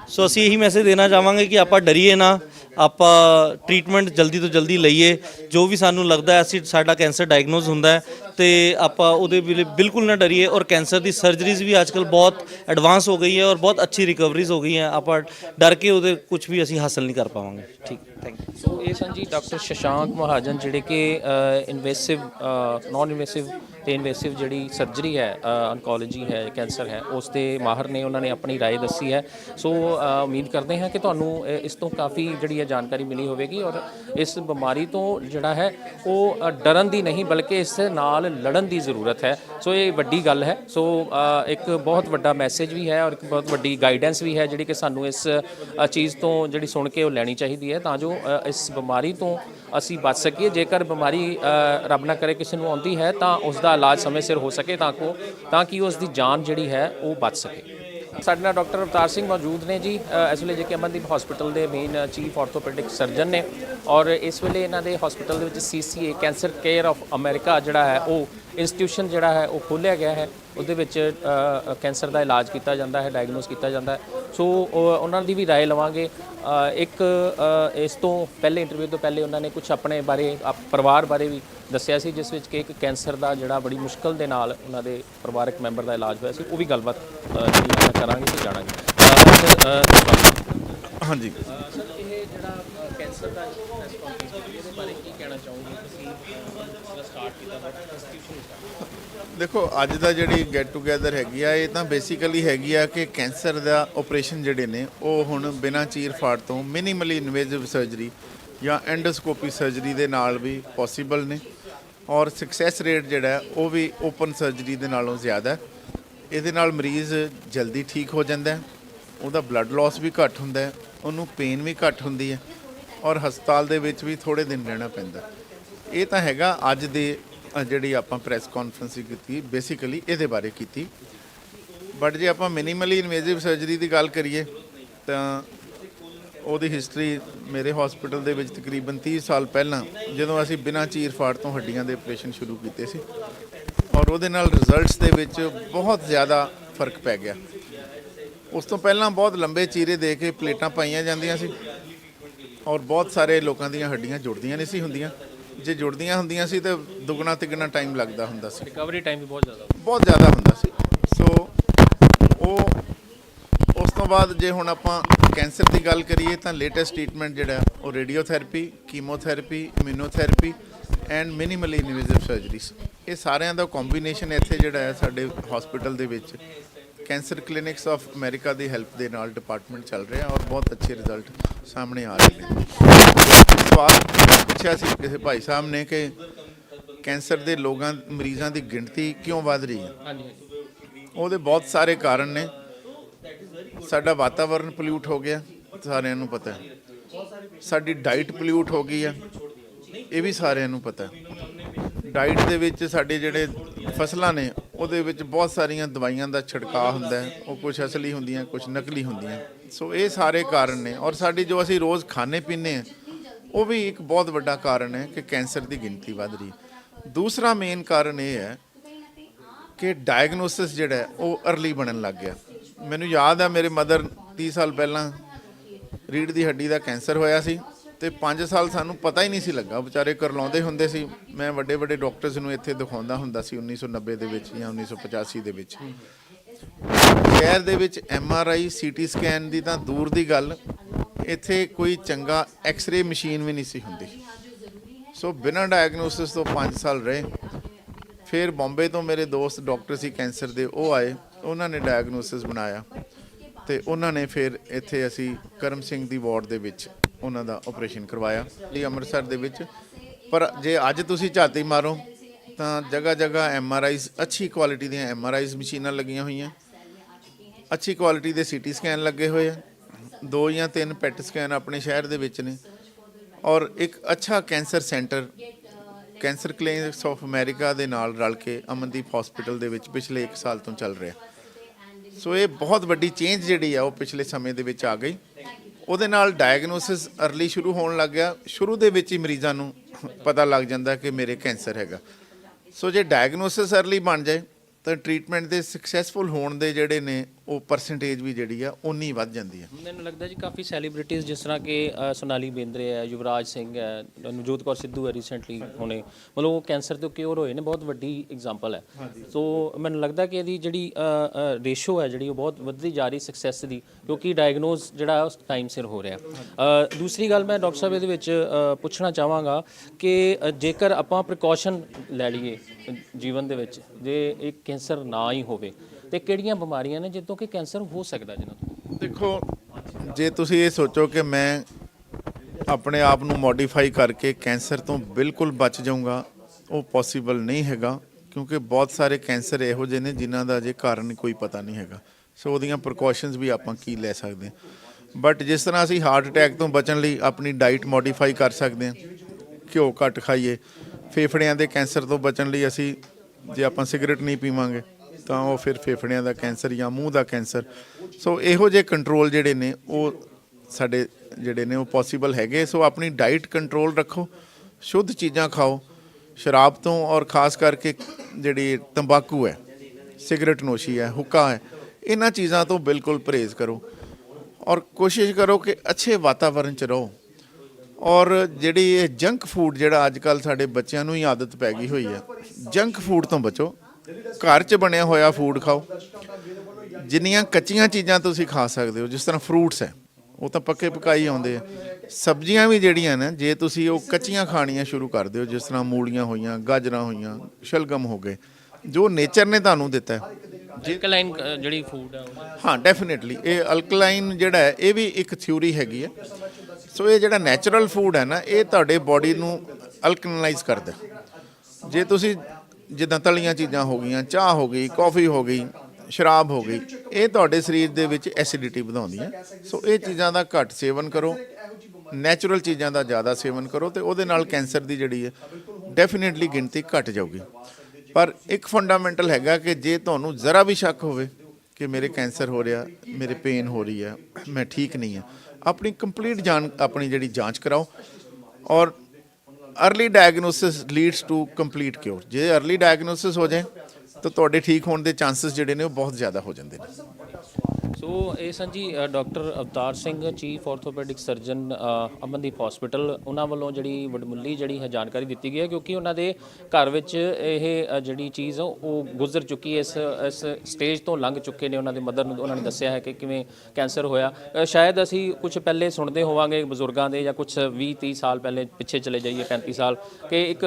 Speaker 1: ਸੋ ਅਸੀਂ ਇਹੀ ਮੈਸੇਜ ਦੇਣਾ ਚਾਹਾਂਗੇ ਕਿ ਆਪਾਂ ਡਰੀਏ ਨਾ ਆਪਾਂ ਟ੍ਰੀਟਮੈਂਟ ਜਲਦੀ ਤੋਂ ਜਲਦੀ ਲਈਏ। ਜੋ ਵੀ ਸਾਨੂੰ ਲੱਗਦਾ ਹੈ ਅਸੀਂ ਸਾਡਾ ਕੈਂਸਰ ਡਾਇਗਨੋਸ ਹੁੰਦਾ ਹੈ ਤੇ ਆਪਾਂ ਉਹਦੇ ਬਿਲ- ਬਿਲਕੁਲ ਨਾ ਡਰੀਏ ਔਰ ਕੈਂਸਰ ਦੀ ਸਰਜਰੀਜ਼ ਵੀ ਅੱਜਕੱਲ ਬਹੁਤ ਐਡਵਾਂਸ ਹੋ ਗਈ ਹੈ ਔਰ ਬਹੁਤ ਅੱਛੀ ਰਿਕਵਰੀਜ਼ ਹੋ ਗਈਆਂ ਆਪਾਂ ਡਰ ਕੇ ਉਹਦੇ ਕੁਝ ਵੀ ਅਸੀਂ ਹਾਸਲ ਨਹੀਂ ਕਰ ਪਾਵਾਂਗੇ ਠੀਕ ਥੈਂਕ ਯੂ
Speaker 3: ਸੋ ਇਹ ਸਨ ਜੀ ਡਾਕਟਰ ਸ਼ਸ਼ਾਂਕ ਮਹਾਜਨ ਜਿਹੜੇ ਕਿ ਇਨਵੇਸਿਵ ਨਾਨ ਇਨਵੇਸਿਵ ਤੇ ਇਨਵੇਸਿਵ ਜਿਹੜੀ ਸਰਜਰੀ ਹੈ ਔਨਕੋਲੋਜੀ ਹੈ ਕੈਂਸਰ ਹੈ ਉਸ ਦੇ ਮਾਹਰ ਨੇ ਉਹਨਾਂ ਨੇ ਆਪਣੀ رائے ਦੱਸੀ ਹੈ ਸੋ ਅ, ਉਮੀਦ ਕਰਦੇ ਹਾਂ ਕਿ ਤੁਹਾਨੂੰ ਅ, ਇਸ ਤੋਂ ਕਾਫੀ ਜਿਹੜੀ ਹੈ ਜਾਣਕਾਰੀ ਮਿਲੀ ਹੋਵੇਗੀ ਔਰ ਇਸ ਬਿਮਾਰੀ ਤੋਂ ਜਿਹੜਾ ਹੈ ਉਹ ਅ, ਡਰਨ ਦੀ ਨਹੀਂ ਬਲਕਿ ਇਸ ਨਾਲ ਲੜਨ ਦੀ ਜ਼ਰੂਰਤ ਹੈ। ਸੋ ਇਹ ਵੱਡੀ ਗੱਲ ਹੈ। ਸੋ ਇੱਕ ਬਹੁਤ ਵੱਡਾ ਮੈਸੇਜ ਵੀ ਹੈ ਔਰ ਇੱਕ ਬਹੁਤ ਵੱਡੀ ਗਾਈਡੈਂਸ ਵੀ ਹੈ ਜਿਹੜੀ ਕਿ ਸਾਨੂੰ ਇਸ ਚੀਜ਼ ਤੋਂ ਜਿਹੜੀ ਸੁਣ ਕੇ ਉਹ ਲੈਣੀ ਚਾਹੀਦੀ ਹੈ। ਤਾਂ ਜੋ ਇਸ ਬਿਮਾਰੀ ਤੋਂ ਅਸੀਂ ਬਚ ਸਕੀਏ। ਜੇਕਰ ਬਿਮਾਰੀ ਰੱਬ ਨਾ ਕਰੇ ਕਿਸੇ ਨੂੰ ਆਉਂਦੀ ਹੈ ਤਾਂ ਉਸ ਦਾ ਇਲਾਜ ਸਮੇਂ ਸਿਰ ਹੋ ਸਕੇ ਤਾਂ ਕੋ, ਤਾਂ ਕਿ ਉਸ ਦੀ ਜਾਨ ਜਿਹੜੀ ਹੈ ਉਹ ਬਚ ਸਕੇ। ਸਾਡੇ ਨਾਲ ਡਾਕਟਰ ਅਵਤਾਰ ਸਿੰਘ ਮੌਜੂਦ ਨੇ ਜੀ। ਇਸ ਵੇਲੇ ਜੇ ਕਿ ਅਮਨਦੀਪ ਹਸਪੀਟਲ ਦੇ ਮੇਨ ਚੀਫ ਆਰਥੋਪੈਡਿਕ ਸਰਜਨ ਨੇ। ਔਰ ਇਸ ਵੇਲੇ ਇਹਨਾਂ ਦੇ ਹਸਪੀਟਲ ਦੇ ਵਿੱਚ CCA cancer care of America ਜਿਹੜਾ ਹੈ, ਉਹ ਇੰਸਟੀਟਿਊਸ਼ਨ ਜਿਹੜਾ ਹੈ ਉਹ ਖੋਲ੍ਹਿਆ ਗਿਆ ਹੈ ਉਹਦੇ ਵਿੱਚ ਅ, ਕੈਂਸਰ ਦਾ ਇਲਾਜ ਕੀਤਾ ਜਾਂਦਾ ਹੈ ਡਾਇਗਨੋਸ ਕੀਤਾ ਜਾਂਦਾ ਹੈ ਸੋ ਉਹ- ਉਹਨਾਂ ਦੀ ਵੀ رائے ਲਵਾਂਗੇ ਅ, ਇੱਕ ਅ, ਇਸ ਤੋਂ ਪਹਿਲੇ ਇੰਟਰਵਿਊ ਤੋਂ ਪਹਿਲੇ ਉਹਨਾਂ ਨੇ ਕੁਝ ਆਪਣੇ ਬਾਰੇ ਆਪ- ਪਰਿਵਾਰ ਬਾਰੇ ਵੀ ਦੱਸਿਆ ਸੀ ਜਿਸ ਵਿੱਚ ਕਿ ਇੱਕ ਕੈਂਸਰ ਦਾ ਜਿਹੜਾ ਬੜੀ ਮੁਸ਼ਕਲ ਦੇ ਨਾਲ ਉਹਨਾਂ ਦੇ ਪਰਿਵਾਰਕ ਮੈਂਬਰ ਦਾ ਇਲਾਜ ਹੋਇਆ ਸੀ ਉਹ ਵੀ ਗੱਲਬਾਤ ਅ, ਜਿਹੜੀ ਆਪਾਂ ਕਰਾਂਗੇ ਤੇ ਜਾਣਾਂਗੇ ਅ, ਸਰ, ਅ,
Speaker 2: ਹਾਂਜੀ
Speaker 3: ਸਰ ਇਹ ਜਿਹੜਾ ਕੈਂਸਰ ਦਾ
Speaker 2: ਦੇਖੋ, ਅੱਜ ਦਾ ਜਿਹੜੀ ਗੈਟ ਟੂਗੇਦਰ ਹੈਗੀ ਆ, ਇਹ ਤਾਂ ਬੇਸਿਕਲੀ ਹੈਗੀ ਆ ਕਿ ਕੈਂਸਰ ਦਾ ਆਪਰੇਸ਼ਨ ਜਿਹੜੇ ਨੇ, ਉਹ ਹੁਣ ਬਿਨਾਂ ਚੀਰ ਫਾੜ ਤੋਂ ਮਿਨੀਮਲੀ ਇਨਵੇਸਿਵ ਸਰਜਰੀ ਜਾਂ ਐਂਡੋਸਕੋਪੀ ਸਰਜਰੀ ਦੇ ਨਾਲ ਵੀ ਪੋਸੀਬਲ ਨੇ। ਔਰ ਸਕਸੈਸ ਰੇਟ ਜਿਹੜਾ ਉਹ ਵੀ ਓਪਨ ਸਰਜਰੀ ਦੇ ਨਾਲੋਂ ਜ਼ਿਆਦਾ ਇਹਦੇ ਨਾਲ ਮਰੀਜ਼ ਜਲਦੀ ਠੀਕ ਹੋ ਜਾਂਦਾ ਉਹਦਾ ਬਲੱਡ ਲਾਸ ਵੀ ਘੱਟ ਹੁੰਦਾ ਉਹਨੂੰ ਪੇਨ ਵੀ ਘੱਟ ਹੁੰਦੀ ਹੈ। ਔਰ ਹਸਪਤਾਲ ਦੇ ਵਿੱਚ ਵੀ ਥੋੜੇ ਦਿਨ ਰਹਿਣਾ ਪੈਂਦਾ ਇਹ ਤਾਂ ਹੈਗਾ ਅੱਜ ਦੇ ਅ, ਜਿਹੜੀ ਆਪਾਂ ਪ੍ਰੈਸ ਕਾਨਫਰੰਸ ਕੀਤੀ ਬੇਸਿਕਲੀ ਇਹਦੇ ਬਾਰੇ ਕੀਤੀ। ਬਟ ਜੇ ਆਪਾਂ ਮਿਨੀਮਲੀ ਇਨਵੇਸਿਵ ਸਰਜਰੀ ਦੀ ਗੱਲ ਕਰੀਏ ਤਾਂ ਉਹਦੀ ਹਿਸਟਰੀ ਮੇਰੇ ਹਸਪੀਟਲ ਦੇ ਵਿੱਚ ਤਕਰੀਬਨ 30 ਸਾਲ ਪਹਿਲਾਂ ਜਦੋਂ ਅਸੀਂ ਬਿਨਾਂ ਚੀਰ ਫਾੜ ਤੋਂ ਹੱਡੀਆਂ ਦੇ ਆਪਰੇਸ਼ਨ ਸ਼ੁਰੂ ਕੀਤੇ ਸੀ। ਔਰ ਉਹਦੇ ਨਾਲ ਰਿਜ਼ਲਟਸ ਦੇ ਵਿੱਚ ਬਹੁਤ ਜ਼ਿਆਦਾ ਫ਼ਰਕ ਪੈ ਗਿਆ। ਉਸ ਤੋਂ ਪਹਿਲਾਂ ਬਹੁਤ ਲੰਬੇ ਚੀਰੇ ਦੇ ਕੇ ਪਲੇਟਾਂ ਪਾਈਆਂ ਜਾਂਦੀਆਂ ਸੀ। ਔਰ ਬਹੁਤ ਸਾਰੇ ਲੋਕਾਂ ਦੀਆਂ ਹੱਡੀਆਂ ਜੁੜਦੀਆਂ ਨਹੀਂ ਸੀ ਹੁੰਦੀਆਂ। ਜੇ ਜੁੜਦੀਆਂ ਹੁੰਦੀਆਂ ਸੀ ਤੇ ਦੁੱਗਣਾ ਤਿੱਗਣਾ ਟਾਈਮ ਲੱਗਦਾ ਹੁੰਦਾ ਸੀ।
Speaker 3: ਰਿਕਵਰੀ ਟਾਈਮ ਵੀ ਬਹੁਤ ਜ਼ਿਆਦਾ
Speaker 2: ਬਹੁਤ ਜ਼ਿਆਦਾ ਹੁੰਦਾ ਸੀ। ਸੋ ਉਹ ਉਸ ਤੋਂ ਬਾਅਦ ਜੇ ਹੁਣ ਆਪਾਂ ਕੈਂਸਰ ਦੀ ਗੱਲ ਕਰੀਏ ਤਾਂ ਲੇਟੈਸਟ ਟ੍ਰੀਟਮੈਂਟ ਜਿਹੜਾ ਉਹ radiotherapy chemotherapy immunotherapy and minimally invasive surgeries ਇਹ ਸਾਰਿਆਂ ਦਾ ਕੰਬੀਨੇਸ਼ਨ ਇੱਥੇ ਜਿਹੜਾ ਹੈ ਸਾਡੇ ਹਸਪੀਟਲ ਦੇ ਵਿੱਚ ਕੈਂਸਰ ਕਲੀਨਿਕਸ ਆਫ ਅਮਰੀਕਾ ਦੀ ਹੈਲਪ ਦੇ ਨਾਲ ਡਿਪਾਰਟਮੈਂਟ ਚੱਲ ਰਿਹਾ ਔਰ ਬਹੁਤ ਅੱਛੇ ਰਿਜ਼ਲਟ ਸਾਹਮਣੇ ਆ ਰਹੇ ਨੇ। ਸਵਾਲ ਪੁੱਛਿਆ ਸੀ ਕਿਸੇ ਭਾਈ ਸਾਹਿਬ ਨੇ ਕਿ ਕੈਂਸਰ ਦੇ ਲੋਕਾਂ ਮਰੀਜ਼ਾਂ ਦੀ ਗਿਣਤੀ ਕਿਉਂ ਵੱਧ ਰਹੀ ਹੈ? ਉਹਦੇ ਬਹੁਤ ਸਾਰੇ ਕਾਰਨ ਨੇ। ਸਾਡਾ ਵਾਤਾਵਰਣ ਪੋਲਿਊਟ ਹੋ ਗਿਆ ਸਾਰਿਆਂ ਨੂੰ ਪਤਾ ਹੈ। ਸਾਡੀ ਡਾਈਟ ਪੋਲਿਊਟ ਹੋ ਗਈ ਹੈ ਇਹ ਵੀ ਸਾਰਿਆਂ ਨੂੰ ਪਤਾ ਹੈ। ਡਾਈਟ ਦੇ ਵਿੱਚ ਸਾਡੇ ਜਿਹੜੇ ਫਸਲਾਂ ਨੇ ਉਹਦੇ ਵਿੱਚ ਬਹੁਤ ਸਾਰੀਆਂ ਦਵਾਈਆਂ ਦਾ ਛਿੜਕਾਅ ਹੁੰਦਾ ਹੈ। ਉਹ ਕੁਝ ਅਸਲੀ ਹੁੰਦੀਆਂ ਕੁਝ ਨਕਲੀ ਹੁੰਦੀਆਂ। ਸੋ ਇਹ ਸਾਰੇ ਕਾਰਨ ਨੇ। ਔਰ ਸਾਡੀ ਜੋ ਅਸੀਂ ਰੋਜ਼ ਖਾਣੇ ਪੀਂਦੇ ਹਾਂ ਉਹ ਵੀ ਇੱਕ ਬਹੁਤ ਵੱਡਾ ਕਾਰਨ ਹੈ ਕਿ ਕੈਂਸਰ ਦੀ ਗਿਣਤੀ ਵੱਧ ਰਹੀ ਦੂਸਰਾ ਮੇਨ ਕਾਰਨ ਇਹ ਹੈ ਕਿ ਡਾਇਗਨੋਸਿਸ ਜਿਹੜਾ ਉਹ अर्ਲੀ ਬਣਨ ਲੱਗ ਗਿਆ। ਮੈਨੂੰ ਯਾਦ ਆ ਮੇਰੇ ਮਦਰ 30 ਸਾਲ ਪਹਿਲਾਂ ਰੀੜ ਦੀ ਹੱਡੀ ਦਾ ਕੈਂਸਰ ਹੋਇਆ ਸੀ ਤੇ 5 ਸਾਲ ਸਾਨੂੰ ਪਤਾ ਹੀ ਨਹੀਂ ਸੀ ਲੱਗਾ। ਵਿਚਾਰੇ ਕਰਲਾਉਂਦੇ ਹੁੰਦੇ ਸੀ। ਮੈਂ ਵੱਡੇ ਵੱਡੇ ਡਾਕਟਰਸ ਨੂੰ ਇੱਥੇ ਦਿਖਾਉਂਦਾ ਹੁੰਦਾ ਸੀ 1990 ਦੇ ਵਿੱਚ ਜਾਂ 1985 ਦੇ ਵਿੱਚ। ਸ਼ਹਿਰ ਦੇ ਵਿੱਚ M R I CT scan ਦੀ ਤਾਂ ਦੂਰ ਦੀ ਗੱਲ। ਇੱਥੇ ਕੋਈ ਚੰਗਾ ਐਕਸ-ਰੇ ਮਸ਼ੀਨ ਵੀ ਨਹੀਂ ਸੀ ਹੁੰਦੀ। ਸੋ ਬਿਨਾਂ ਡਾਇਗਨੋਸਿਸ ਤੋਂ 5 ਸਾਲ ਰਹੇ। ਫਿਰ ਬੰਬੇ ਤੋਂ ਮੇਰੇ ਦੋਸਤ ਡਾਕਟਰ ਸੀ ਕੈਂਸਰ ਦੇ, ਉਹ ਆਏ। ਉਹਨਾਂ ਨੇ ਡਾਇਗਨੋਸਿਸ ਬਣਾਇਆ ਤੇ ਉਹਨਾਂ ਨੇ ਫਿਰ ਇੱਥੇ ਅਸੀਂ ਕਰਮ ਸਿੰਘ ਦੀ ਵਾਰਡ ਦੇ ਵਿੱਚ ਉਹਨਾਂ ਦਾ ਆਪਰੇਸ਼ਨ ਕਰਵਾਇਆ ਜੀ ਅੰਮ੍ਰਿਤਸਰ ਦੇ ਵਿੱਚ। ਪਰ ਜੇ ਅੱਜ ਤੁਸੀਂ ਝਾਤੀ ਮਾਰੋ, ਤਾਂ ਜਗ੍ਹਾ ਜਗ੍ਹਾ ਐਮ ਆਰ ਆਈਜ਼ ਅੱਛੀ ਕੁਆਲਿਟੀ ਦੀਆਂ ਐਮ ਆਰ ਆਈਜ਼ ਮਸ਼ੀਨਾਂ ਲੱਗੀਆਂ ਹੋਈਆਂ। ਅੱਛੀ ਕੁਆਲਿਟੀ ਦੇ ਸੀਟੀ ਸਕੈਨ ਲੱਗੇ ਹੋਏ ਆ। ਦੋ ਜਾਂ ਤਿੰਨ ਪੈਟ ਸਕੈਨ ਆਪਣੇ ਸ਼ਹਿਰ ਦੇ ਵਿੱਚ ਨੇ। ਔਰ ਇੱਕ ਅੱਛਾ cancer centre, cancer clinics of America ਦੇ ਨਾਲ ਰਲ ਕੇ ਅਮਨਦੀਪ ਹਸਪੀਟਲ ਦੇ ਵਿੱਚ ਪਿਛਲੇ 1 ਸਾਲ ਤੋਂ ਚੱਲ ਰਿਹਾ। ਸੋ ਇਹ ਬਹੁਤ ਵੱਡੀ ਚੇਂਜ ਜਿਹੜੀ ਆ, ਉਹ ਪਿਛਲੇ ਸਮੇਂ ਦੇ ਵਿੱਚ ਆ ਗਈ। ਉਹਦੇ ਨਾਲ ਡਾਇਗਨੋਸਿਸ अर्ਲੀ ਸ਼ੁਰੂ ਹੋਣ ਲੱਗ ਗਿਆ। ਸ਼ੁਰੂ ਦੇ ਵਿੱਚ ਹੀ ਮਰੀਜ਼ਾਂ ਨੂੰ ਪਤਾ ਲੱਗ ਜਾਂਦਾ ਕਿ ਮੇਰੇ ਕੈਂਸਰ ਹੈਗਾ। ਸੋ ਜੇ ਡਾਇਗਨੋਸਿਸ अर्ਲੀ ਬਣ ਜਾਏ, ਤਾਂ ਟ੍ਰੀਟਮੈਂਟ ਦੇ ਸਕਸੈਸਫੁਲ ਹੋਣ ਦੇ ਜਿਹੜੇ ਨੇ ਉਹ ਪਰਸੈਂਟੇਜ ਵੀ ਜਿਹੜੀ ਆ ਉਨੀ ਵੱਧ ਜਾਂਦੀ ਹੈ
Speaker 3: ਮੈਨੂੰ ਲੱਗਦਾ ਜੀ ਕਾਫੀ ਸੈਲੀਬ੍ਰਿਟੀਆਂ ਜਿਸ ਤਰ੍ਹਾਂ ਕਿ ਅ, ਸੋਨਾਲੀ ਬੇਂਦਰੇ ਹੈ ਯੁਵਰਾਜ ਸਿੰਘ ਹੈ ਨਵਜੋਤ ਕੌਰ ਸਿੱਧੂ ਹੈ ਰੀਸੈਂਟਲੀ ਹੁਣੇ। ਮਤਲਬ ਉਹ ਕੈਂਸਰ ਤੋਂ ਕਿਉਰ ਹੋਏ ਨੇ ਬਹੁਤ ਵੱਡੀ ਐਗਜ਼ਾਮਪਲ ਹੈ ਸੋ ਮੈਨੂੰ ਲੱਗਦਾ ਕਿ ਇਹਦੀ ਜਿਹੜੀ ਰੇਸ਼ੋ ਹੈ ਜਿਹੜੀ ਉਹ ਬਹੁਤ ਵੱਧਦੀ ਜਾ ਰਹੀ ਸਕਸੈਸ ਦੀ ਕਿਉਂਕਿ ਡਾਇਗਨੋਸ ਜਿਹੜਾ ਉਸ ਟਾਈਮ ਸਿਰ ਹੋ ਰਿਹਾ। ਅ, ਦੂਸਰੀ ਗੱਲ ਮੈਂ ਡਾਕਟਰ ਸਾਹਿਬ ਇਹਦੇ ਵਿੱਚ ਅ, ਪੁੱਛਣਾ ਚਾਹਾਂਗਾ ਕਿ ਅ, ਜੇਕਰ ਆਪਾਂ ਪ੍ਰੀਕਾਸ਼ਨ ਲੈ ਲਈਏ ਜੀਵਨ ਦੇ ਵਿੱਚ ਜੇ ਇੱਕ ਕੈਂਸਰ ਨਾ ਹੀ ਹੋਵੇ ਤੇ ਕਿਹੜੀਆਂ ਬਿਮਾਰੀਆਂ ਨੇ ਜਿੱਦੋਂ ਕਿ ਕੈਂਸਰ ਹੋ ਸਕਦਾ ਜਿਹਨਾਂ ਤੋਂ?
Speaker 2: ਦੇਖੋ, ਜੇ ਤੁਸੀਂ ਇਹ ਸੋਚੋ ਕਿ ਮੈਂ ਆਪਣੇ ਆਪ ਨੂੰ ਮੋਡੀਫਾਈ ਕਰਕੇ ਕੈਂਸਰ ਤੋਂ ਬਿਲਕੁਲ ਬਚ ਜਾਊਂਗਾ, ਉਹ ਪੋਸੀਬਲ ਨਹੀਂ ਹੈਗਾ, ਕਿਉਂਕਿ ਬਹੁਤ ਸਾਰੇ ਕੈਂਸਰ ਇਹੋ ਜਿਹੇ ਨੇ ਜਿਨ੍ਹਾਂ ਦਾ ਅਜੇ ਕਾਰਨ ਕੋਈ ਪਤਾ ਨਹੀਂ ਹੈਗਾ। ਸੋ ਉਹਦੀਆਂ ਪ੍ਰੀਕਾਸ਼ਨਸ ਵੀ ਆਪਾਂ ਕੀ ਲੈ ਸਕਦੇ ਹਾਂ। ਬਟ ਜਿਸ ਤਰ੍ਹਾਂ ਅਸੀਂ ਹਾਰਟ ਅਟੈਕ ਤੋਂ ਬਚਣ ਲਈ ਆਪਣੀ ਡਾਈਟ ਮੋਡੀਫਾਈ ਕਰ ਸਕਦੇ ਹਾਂ, ਘਿਓ ਘੱਟ ਖਾਈਏ, ਫੇਫੜਿਆਂ ਦੇ ਕੈਂਸਰ ਤੋਂ ਬਚਣ ਲਈ ਅਸੀਂ ਜੇ ਆਪਾਂ ਸਿਗਰਟ ਨਹੀਂ ਪੀਵਾਂਗੇ ਤਾਂ ਉਹ ਫਿਰ ਫੇਫੜਿਆਂ ਦਾ ਕੈਂਸਰ ਜਾਂ ਮੂੰਹ ਦਾ ਕੈਂਸਰ। ਸੋ ਇਹੋ ਜਿਹੇ ਕੰਟਰੋਲ ਜਿਹੜੇ ਨੇ, ਉਹ ਸਾਡੇ ਜਿਹੜੇ ਨੇ, ਉਹ ਪੋਸੀਬਲ ਹੈਗੇ। ਸੋ ਆਪਣੀ ਡਾਈਟ ਕੰਟਰੋਲ ਰੱਖੋ, ਸ਼ੁੱਧ ਚੀਜ਼ਾਂ ਖਾਓ। ਸ਼ਰਾਬ ਤੋਂ ਔਰ ਖਾਸ ਕਰਕੇ ਜਿਹੜੀ ਤੰਬਾਕੂ ਹੈ, ਸਿਗਰਟ ਨੋਸ਼ੀ ਹੈ, ਹੁੱਕਾ ਹੈ, ਇਹਨਾਂ ਚੀਜ਼ਾਂ ਤੋਂ ਬਿਲਕੁਲ ਪਰਹੇਜ਼ ਕਰੋ। ਔਰ ਕੋਸ਼ਿਸ਼ ਕਰੋ ਕਿ ਅੱਛੇ ਵਾਤਾਵਰਣ 'ਚ ਰਹੋ। ਔਰ ਜਿਹੜੀ ਇਹ ਜੰਕ ਫੂਡ ਜਿਹੜਾ ਅੱਜ ਕੱਲ ਸਾਡੇ ਬੱਚਿਆਂ ਨੂੰ ਹੀ ਆਦਤ ਪੈ ਗਈ ਹੋਈ ਹੈ ਜੰਕ ਫੂਡ ਤੋਂ ਬਚੋ। ਘਰ 'ਚ ਬਣਿਆ ਹੋਇਆ ਫੂਡ ਖਾਓ। ਜਿੰਨੀਆਂ ਕੱਚੀਆਂ ਚੀਜ਼ਾਂ ਤੁਸੀਂ ਖਾ ਸਕਦੇ ਹੋ ਜਿਸ ਤਰ੍ਹਾਂ ਫਰੂਟਸ ਹੈ ਉਹ ਤਾਂ ਪੱਕੇ ਪਕਾਈ ਆਉਂਦੇ ਆ। ਸਬਜ਼ੀਆਂ ਵੀ ਜਿਹੜੀਆਂ ਨੇ ਜੇ ਤੁਸੀਂ ਉਹ ਕੱਚੀਆਂ ਖਾਣੀਆਂ ਸ਼ੁਰੂ ਕਰ ਦਿਓ ਜਿਸ ਤਰ੍ਹਾਂ ਮੂਲੀਆਂ ਹੋਈਆਂ ਗਾਜਰਾਂ ਹੋਈਆਂ ਸ਼ਲਗਮ ਹੋ ਗਏ ਜੋ ਨੇਚਰ ਨੇ ਤੁਹਾਨੂੰ ਦਿੱਤਾ ਹੈ।
Speaker 3: ਅਲਕਲਾਈਨ ਜਿਹੜੀ ਫੂਡ ਹੈ ਉਹ।
Speaker 2: ਹਾਂ ਡੈਫੀਨਿਟਲੀ ਇਹ ਅਲਕਲਾਈਨ ਜਿਹੜਾ ਹੈ ਇਹ ਵੀ ਇੱਕ ਥਿਊਰੀ ਹੈਗੀ ਹੈ। ਸੋ ਇਹ ਜਿਹੜਾ ਨੈਚੁਰਲ ਫੂਡ ਹੈ ਨਾ ਇਹ ਤੁਹਾਡੇ ਬਾਡੀ ਨੂੰ ਅਲਕਲਾਈਜ਼ ਕਰਦਾ। ਜੇ ਤੁਸੀਂ ਜਿੱਦਾਂ ਤਲੀਆਂ ਚੀਜ਼ਾਂ ਹੋ ਗਈਆਂ, ਚਾਹ ਹੋ ਗਈ, ਕਾਫੀ ਹੋ ਗਈ, ਸ਼ਰਾਬ ਹੋ ਗਈ, ਇਹ ਤੁਹਾਡੇ ਸਰੀਰ ਦੇ ਵਿੱਚ ਐਸਿਡਿਟੀ ਵਧਾਉਂਦੀਆਂ ਸੋ ਇਹ ਚੀਜ਼ਾਂ ਦਾ ਘੱਟ ਸੇਵਨ ਕਰੋ, ਨੈਚੁਰਲ ਚੀਜ਼ਾਂ ਦਾ ਜ਼ਿਆਦਾ ਸੇਵਨ ਕਰੋ ਤੇ ਉਹਦੇ ਨਾਲ ਕੈਂਸਰ ਦੀ ਜਿਹੜੀ ਹੈ, ਡੈਫੀਨਿਟਲੀ ਗਿਣਤੀ ਘਟ ਜਾਊਗੀ। ਪਰ ਇੱਕ ਫੰਡਾਮੈਂਟਲ ਹੈਗਾ ਕਿ ਜੇ ਤੁਹਾਨੂੰ ਜ਼ਰਾ ਵੀ ਸ਼ੱਕ ਹੋਵੇ ਕਿ ਮੇਰੇ ਕੈਂਸਰ ਹੋ ਰਿਹਾ, ਮੇਰੇ ਪੇਨ ਹੋ ਰਹੀ ਹੈ, ਮੈਂ ਠੀਕ ਨਹੀਂ ਹਾਂ, ਆਪਣੀ ਕੰਪਲੀਟ ਜਾਨ ਆਪਣੀ ਜਿਹੜੀ ਜਾਂਚ ਕਰਾਓ ਔਰ early diagnosis leads to complete cure ਜੇ ਅਰਲੀ ਡਾਇਗਨੋਸਿਸ ਹੋ ਜਾਏ, ਤਾਂ ਤੁਹਾਡੇ ਠੀਕ ਹੋਣ ਦੇ ਚਾਂਸਸ ਜਿਹੜੇ ਨੇ ਉਹ ਬਹੁਤ ਜ਼ਿਆਦਾ ਹੋ ਜਾਂਦੇ ਨੇ।
Speaker 3: ਸੋ ਇਹ ਸਨ ਜੀ doctor Avtar Singh, chief orthopaedic surgeon Amandeep Hospital ਉਹਨਾਂ ਵੱਲੋਂ ਜਿਹੜੀ ਵਡਮੁੱਲੀ ਜਿਹੜੀ ਹੈ ਜਾਣਕਾਰੀ ਦਿੱਤੀ ਗਈ ਹੈ ਕਿਉਂਕਿ ਉਹਨਾਂ ਦੇ ਘਰ ਵਿੱਚ ਇਹ ਜਿਹੜੀ ਚੀਜ਼ ਉਹ ਗੁਜ਼ਰ ਚੁੱਕੀ ਹੈ, ਇਸ ਇਸ ਸਟੇਜ ਤੋਂ ਲੰਘ ਚੁੱਕੇ ਨੇ ਉਹਨਾਂ ਦੇ ਮਦਰ ਨੂੰ, ਉਹਨਾਂ ਨੇ ਦੱਸਿਆ ਹੈ ਕਿ ਕਿਵੇਂ ਕੈਂਸਰ ਹੋਇਆ। ਸ਼ਾਇਦ ਅਸੀਂ ਕੁਝ ਪਹਿਲੇ ਸੁਣਦੇ ਹੋਵਾਂਗੇ ਬਜ਼ੁਰਗਾਂ ਦੇ ਜਾਂ ਕੁਝ 20 30 ਸਾਲ ਪਹਿਲੇ ਪਿੱਛੇ ਚਲੇ ਜਾਈਏ 35 ਸਾਲ, ਕਿ ਇੱਕ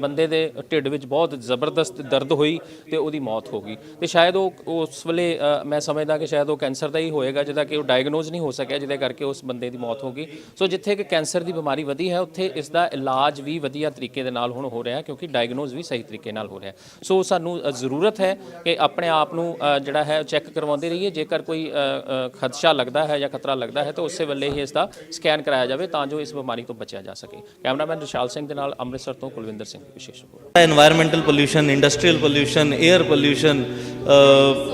Speaker 3: ਬੰਦੇ ਦੇ ਢਿੱਡ ਵਿੱਚ ਬਹੁਤ ਜ਼ਬਰਦਸਤ ਦਰਦ ਹੋਈ ਤੇ ਉਹਦੀ ਮੌਤ ਹੋ ਗਈ। ਤੇ ਸ਼ਾਇਦ ਉਹ, ਉਸ ਵੇਲੇ ਮੈਂ ਸਮਝਦਾ ਕਿ ਸ਼ਾਇਦ ਉਹ ਕੈਂਸਰ ਦਾ ਹੀ ਹੋਏਗਾ ਜਿਹਦਾ ਕਿ ਉਹ ਡਾਇਗਨੋਜ਼ ਨਹੀਂ ਹੋ ਸਕਿਆ ਜਿਹਦੇ ਕਰਕੇ ਉਸ ਬੰਦੇ ਦੀ ਮੌਤ ਹੋ ਗਈ ਸੋ ਜਿੱਥੇ ਕਿ ਕੈਂਸਰ ਦੀ ਬਿਮਾਰੀ ਵਧੀ ਹੈ ਉੱਥੇ ਇਸ ਦਾ ਇਲਾਜ ਵੀ ਵਧੀਆ ਤਰੀਕੇ ਦੇ ਨਾਲ ਹੁਣ ਹੋ ਰਿਹਾ ਹੈ ਕਿਉਂਕਿ ਡਾਇਗਨੋਜ਼ ਵੀ ਸਹੀ ਤਰੀਕੇ ਨਾਲ ਹੋ ਰਿਹਾ ਹੈ ਸੋ ਸਾਨੂੰ ਅ, ਜ਼ਰੂਰਤ ਹੈ ਕਿ ਆਪਣੇ ਆਪ ਨੂੰ ਅ, ਜਿਹੜਾ ਹੈ ਚੈੱਕ ਕਰਵਾਉਂਦੇ ਰਹੀਏ ਜੇਕਰ ਕੋਈ ਅ, ਅ, ਖਦਸ਼ਾ ਲੱਗਦਾ ਹੈ ਜਾਂ ਖਤਰਾ ਲੱਗਦਾ ਹੈ ਤਾਂ ਉਸੇ ਵੇਲੇ ਹੀ ਇਸ ਦਾ ਸਕੈਨ ਕਰਾਇਆ ਜਾਵੇ ਤਾਂ ਜੋ ਇਸ ਬਿਮਾਰੀ ਤੋਂ ਬਚਿਆ ਜਾ ਸਕੇ ਕੈਮਰਾਮੈਨ ਵਿਸ਼ਾਲ ਸਿੰਘ ਦੇ ਨਾਲ ਅੰਮ੍ਰਿਤਸਰ ਤੋਂ ਕੁਲਵਿੰਦਰ ਸਿੰਘ ਵਿਸ਼ੇਸ਼ report
Speaker 1: environmental pollution industrial pollution air pollution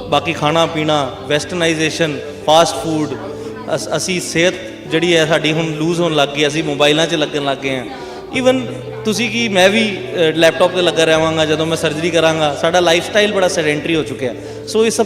Speaker 1: ਬਾਕੀ ਖਾਣਾ ਪੀਣਾ ਵੈਸਟਰਨਾਈਜੇਸ਼ਨ ਫਾਸਟ ਫੂਡ, ਅਸੀਂ ਸਿਹਤ ਜਿਹੜੀ ਹੈ ਸਾਡੀ ਹੁਣ ਲੂਜ਼ ਹੋਣ ਲੱਗ ਗਈ ਅਸੀਂ ਮੋਬਾਈਲਾਂ 'ਚ ਲੱਗਣ ਲੱਗ ਗਏ ਹਾਂ। ਈਵਨ ਤੁਸੀਂ ਕੀ, ਮੈਂ ਵੀ ਲੈਪਟਾਪ ਤੇ ਲੱਗਾ ਰਹਾਂਗਾ, ਜਦੋਂ ਮੈਂ ਸਰਜਰੀ ਕਰਾਂਗਾ, ਸਾਡਾ ਲਾਈਫ ਸਟਾਈਲ ਬੜਾ ਸੈਡੈਂਟਰੀ ਹੋ ਚੁੱਕਿਆ। ਸੋ ਇਹ ਸਭ